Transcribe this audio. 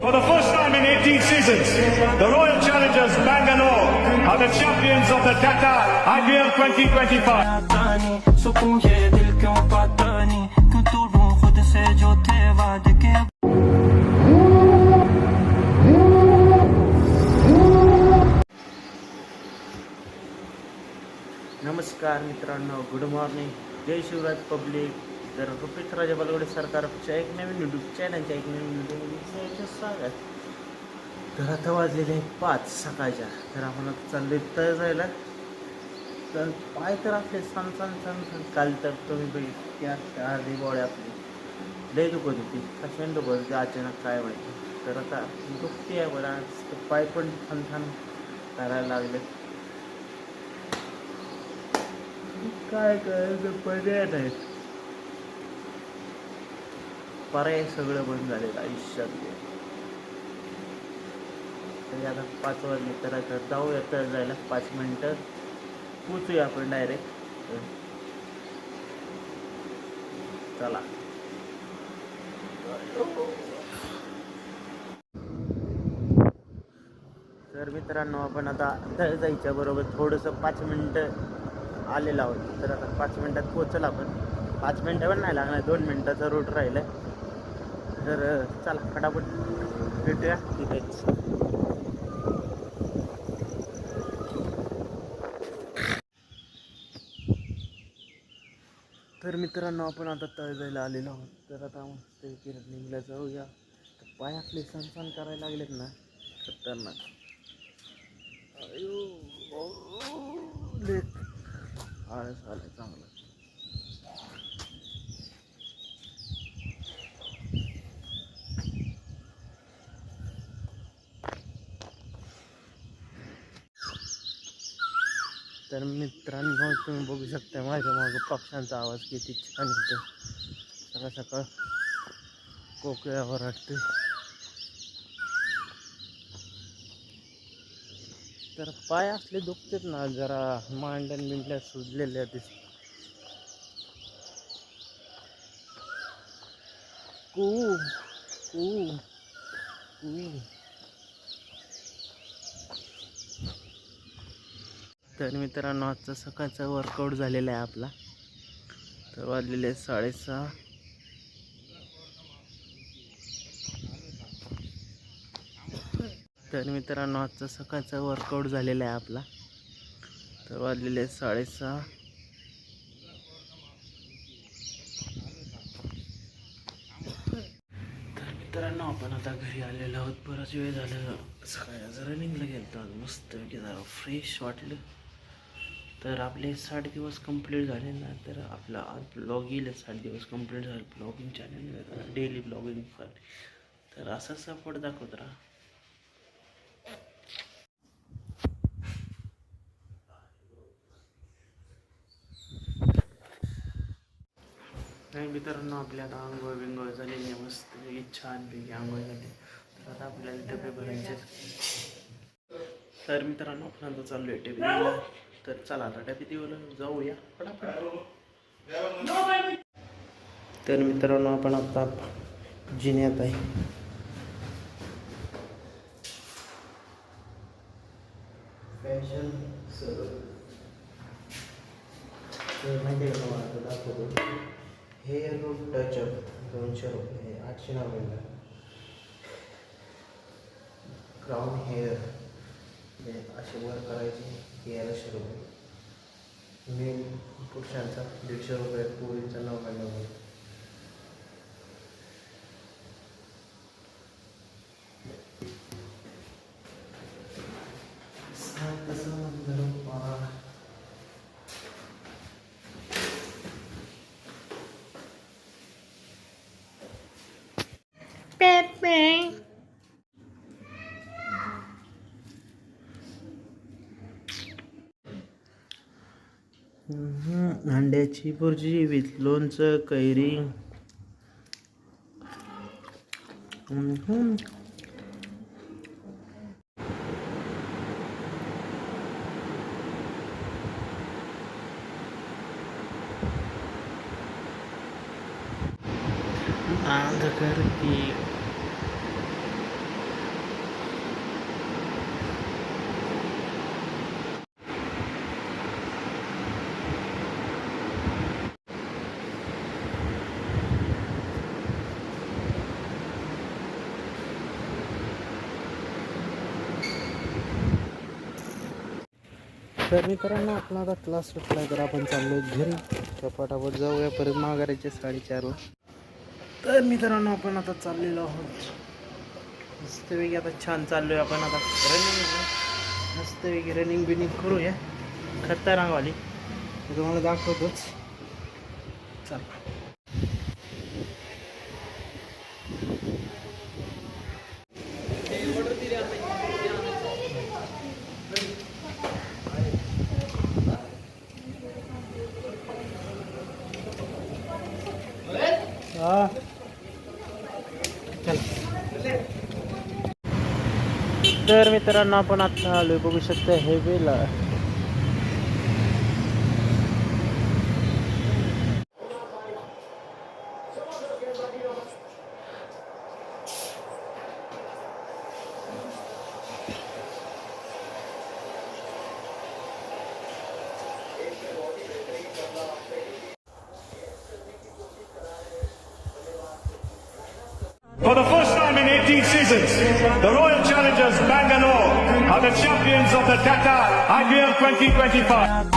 For the first time in 18 seasons, the Royal Challengers Bangalore are the champions of the Tata IPL 2025. आता नहीं सुकून ये दिल क्यों पाता नहीं क्यों तोड़ूं खुद से जो थे वादे के नमस्कार मित्रांनो गुड मॉर्निंग जय शिवराज पब्लिक तर रुपेश राजा बलवडे सरकारच्या एक नवीन यूट्यूब चॅनलच्या एक नवीन व्हिडिओमध्ये स्वागत. तर आता वाजलेले आहे पाच सकाळच्या. तर आम्हाला आता तळ जायला. तर पाय तर आपले सण सण सण सण. काल तर तुम्ही बघितली अर्धी बॉडी आपली. लय दुखत होती कशाने दुखत होती अचानक काय माहिती. तर आता दुखते आहे बरं. आज पाय पण छान छान करायला लागले. काय करायचं? पर्याय नाही पर्याय सगळं बंद झालेलं आयुष्यात तरी आता पाच वाजले तर आता जाऊया तर जायला पाच मिनटं. पोचूया आपण डायरेक्ट चला. तर मित्रांनो आपण आता तळ जायच्या बरोबर थोडंसं पाच मिनटं आलेलं आहोत. तर आता पाच मिनटात पोचल आपण. पाच मिनटं पण नाही लागणार दोन मिनटाचा रूट राहिलं तर चला फटाफट भेटूया. तिथेच तर मित्रांनो आपण आता तळ जायला आलेलो आहोत. तर आता मस्त रनिंगला जाऊया. तर पाय आपले सण सण करायला लागलेत ना. खतरनाक. अयो लेट आळस आलं चांगलं. तर मित्रांनो तुम्ही बघू शकता माझ्या मागं पक्ष्यांचा आवाज किती छान येतो सकाळ सकाळ कोकळ्यावर वाटते तर पाय असले दुखतेत ना जरा मांडण बिंडल्या सुजलेल्या दिस कू कू कू. तर मित्रांनो आजचा सकाळचा वर्कआउट झालेला आहे आपला. तर वाजलेले साडेसहा. तर मित्रांनो आजचा सकाळचा वर्कआउट झालेला आहे आपला. तर वाजलेले साडेसहा. तर मित्रांनो आपण आता घरी आलेलो आहोत. बराच वेळ झालं. सकाळी जरा रनिंगला गेलं तर मस्त जरा फ्रेश वाटलं. तर आपले साठ दिवस कंप्लीट झाले ना तर आपला आज ब्लॉग येईल साठ दिवस कंप्लीट झाले ब्लॉगिंग चॅनल डेली ब्लॉगिंग तर असा सपोर्ट दाखवत राहा. नाही मित्रांनो आपल्या आता आंघोळ बिंगोळ झालेली आहे मस्त छानपैकी आंघोळ झाली. तर आता आपल्याला डबे भरायचे तर मित्रांनो आपण आता चाललो आहे डबे तर चला आता डबे जाऊया. फटाफट. तर मित्रांनो आपण आता जिन्यात आहे. फॅशन तर माहिती आहे का आता दाखवतो. हेअर रूट टचअप दोनशे रुपये आठशे नव्याण्णव. क्राऊन हेअर हे असे वर करायचे. तेराशे रुपये मेन पुरुषांचा दीडशे रुपये पोरींचा नव्याण्णव रुपये अंड्याची भुर्जी विथ लोणचं कैरी हम्म. की तर मित्रांनो आपण आता क्लास सुटला तर आपण चाललो घरी. तर पटापट जाऊया परत माघारायचे साडेचारला. तर मित्रांनो आपण आता चाललेलो आहोत. मस्तपैकी आता छान चाललोय आपण आता. रनिंग मस्तपैकी रनिंग बिनिंग करूया. खत्ता रांगवाली तुम्हाला दाखवतोच. चाल. तर मित्रांनो आपण आता आलोय बघू शकता हेवेला 18 seasons, the Royal Challengers Bangalore are the champions of the Qatar IPL 2025.